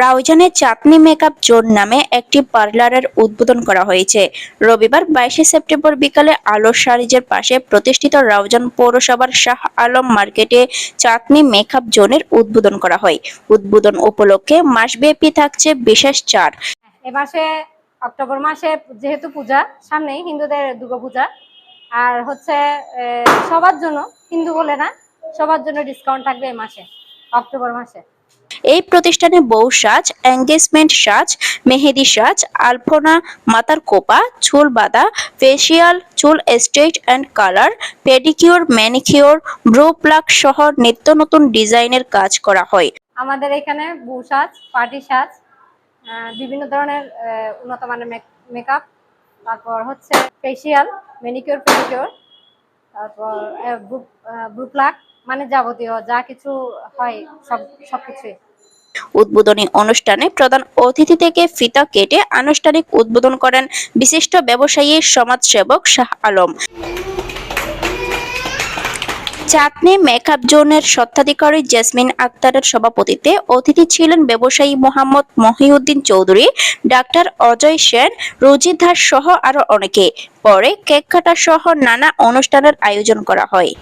রাউজানের চাঁদনি makeup zone নামে একটি পার্লারের উদ্বোধন করা হয়েছে। রবিবার বাইশে সেপ্টেম্বর বিকালে আলো সারিজের পাশে প্রতিষ্ঠিত রাউজান পৌরসভার শাহ আলম মার্কেটে চাঁদনি মেকআপ জোনের উদ্বোধন করা হয়। উদ্বোধন উপলক্ষে মাসব্যাপী থাকছে বিশেষ চার এ মাসে অক্টোবর মাসে যেহেতু পূজা, সামনেই হিন্দুদের দুর্গা পূজা আর হচ্ছে সবার জন্য, হিন্দু বলে না, সবার জন্য ডিসকাউন্ট থাকবে এই মাসে, অক্টোবর মাসে। এই প্রতিষ্ঠানে বউ সাজ এঙ্গেজমেন্ট সাজ, মেহেদি সাজ, আলপনা মাথার কোপা চুল বাঁধা ফেসিয়াল চুল straight and colour pedicure manicure brow pluck সহ নিত্য নতুন ডিজাইনের কাজ করা হয়। আমাদের এখানে বউ সাজ, পার্টি সাজ বিভিন্ন ধরনের উন্নত মানের মেকআপ তারপর হচ্ছে ফেসিয়াল মেনিকিউর পেডিকিউর তারপর ব্রুপ্লাক মানে যাবতীয় যা কিছু হয়, সব সবকিছুই। উদ্বোধনী অনুষ্ঠানে প্রধান অতিথি থেকে ফিতা কেটে আনুষ্ঠানিক উদ্বোধন করেন বিশিষ্ট ব্যবসায়ী সমাজসেবক শাহ আলম। চাঁদনি মেকআপ জোনের স্বত্বাধিকারী জেসমিন আক্তারের সভাপতিত্বে অতিথি ছিলেন ব্যবসায়ী মোহাম্মদ মহিউদ্দিন চৌধুরী, ডাক্তার অজয় সেন রুজি সহ আরও অনেকে। পরে কেক কাটা সহ নানা অনুষ্ঠানের আয়োজন করা হয়।